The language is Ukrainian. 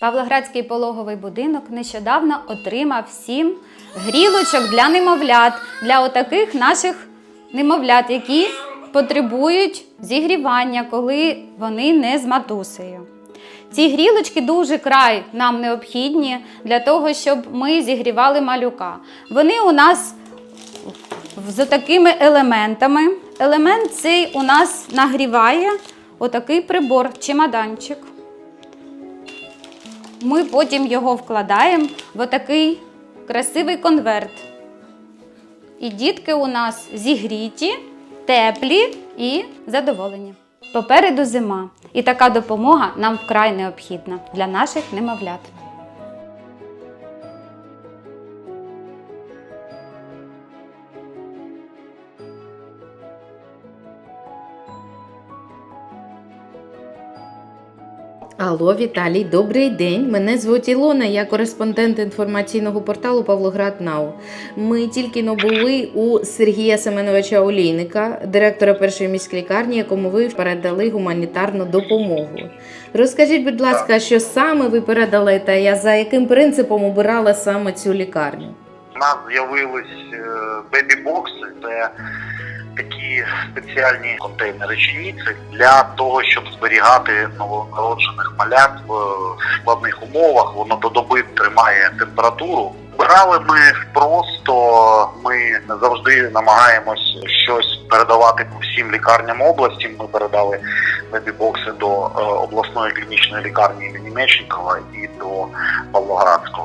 Павлоградський пологовий будинок нещодавно отримав сім грілочок для немовлят, для отаких наших немовлят, які потребують зігрівання, коли вони не з матусею. Ці грілочки дуже край нам необхідні для того, щоб ми зігрівали малюка. Вони у нас з такими елементами. Елемент цей у нас нагріває отакий прибор, чемоданчик. Ми потім його вкладаємо в отакий красивий конверт. І дітки у нас зігріті, теплі і задоволені. Попереду зима, і така допомога нам вкрай необхідна для наших немовлят. Алло, Віталій, добрий день. Мене звуть Ілона, я кореспондент інформаційного порталу Павлоград Нау. Ми тільки но були у Сергія Семеновича Олійника, директора першої міської лікарні, якому ви передали гуманітарну допомогу. Розкажіть, будь ласка, що саме ви передали та я за яким принципом обирала саме цю лікарню? У нас з'явились е, бебі-бокси, це такі спеціальні контейнери чиніці для того, щоб зберігати новонароджених малят в складних умовах. Воно до доби тримає температуру. Брали ми просто, ми не завжди намагаємось щось передавати по всім лікарням області. Ми передали бебі-бокси до е, обласної клінічної лікарні імені Мечникова і до Павлоградського.